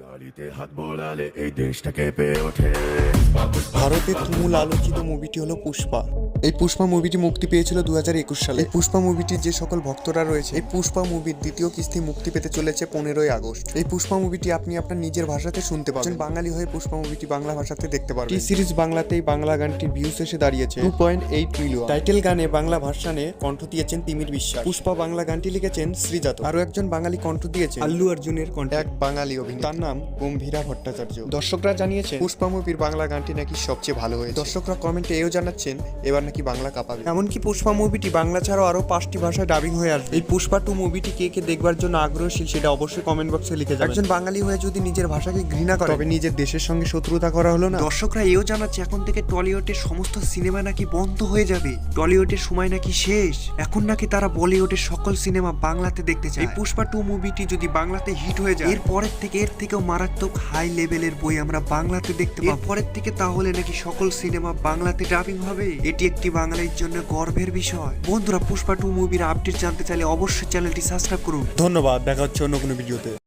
গালিতে হাত বোলালে এই দেশটা কেঁপে ওঠে। ভারতের তুমুল আলোচিত মুভিটি হলো পুষ্পা। এই পুষ্পা মুভিটি মুক্তি পেয়েছিল দু একুশ সালে। এই পুষ্পা মুভিটির যে সকল ভক্তরা রয়েছে এই পুষ্পা মুভির দ্বিতীয় কিস্তি মুক্তি পেতে চলেছে পনেরোই আগস্ট। এই পুষ্পা মুভিটি আপনি আপনার নিজের ভাষাতে শুনতে পাবেন বাঙালি হয়ে পুষ্পা মুভিটি বাংলা ভাষাতে দেখতে পারবেন। টি সিরিজ বাংলাতেই বাংলা গানটির ভিউস এসে দাঁড়িয়েছে। Two point eight million title গানে বাংলা ভার্সানে কণ্ঠ দিয়েছেন তিমির বিশ্বাস। পুষ্পা বাংলা গানটি লিখেছেন শ্রীজাত। আরও একজন বাঙালি কণ্ঠ দিয়েছে আল্লু অর্জুনের কণ্ঠ। এক বাঙালি অভিনেতা। তার নাম গম্ভীরা ভট্টাচার্য। দর্শকরা জানিয়েছে পুষ্পা মুভির বাংলা গানটি নাকি সবচেয়ে ভালো হয়েছে? দর্শকরা কমেন্টে এও জানাচ্ছেন এবার নাকি বাংলা কাঁপাবে। এমনকি পুষ্পা মুভিটি বাংলা ছাড়াও আরও পাঁচটি ভাষায় ডাবিং হয়ে আসবে। এই পুষ্পা টু মুভিটি কে কে দেখবার জন্য আগ্রহশীল সেটা অবশ্যই কমেন্ট বক্সে লিখে যাবেন। একজন বাঙালি হয়ে যদি নিজের ভাষাকে ঘৃণা করে। তবে নিজের দেশের সঙ্গে শত্রুতা করা হলো না? দর্শকরা এও জানাচ্ছে এখন থেকে টলিউডের সমস্ত সিনেমা নাকি বন্ধ হয়ে যাবে। টলিউডের সময় নাকি শেষ। এখন নাকি তারা বলিউডের সকল সিনেমা বাংলাতে দেখতে চায়। এই পুষ্পা টু মুভিটি যদি বাংলাতে হিট হয়ে যায়। এর পরের থেকে এর থেকেও মারাত্মক হাই লেভেলের বই আমরা বাংলাতে দেখতে পাবো। পরের থেকে তাহলে নাকি সকল সিনেমা বাংলাতে ডাবিং হবে? এটি একটি বাঙালির জন্য গর্বের বিষয়। বন্ধুরা, পুষ্পা টু মুভির আপডেট জানতে চাইলে অবশ্যই চ্যানেলটি সাবস্ক্রাইব করুন। ধন্যবাদ, দেখা হচ্ছে অন্য কোনো ভিডিওতে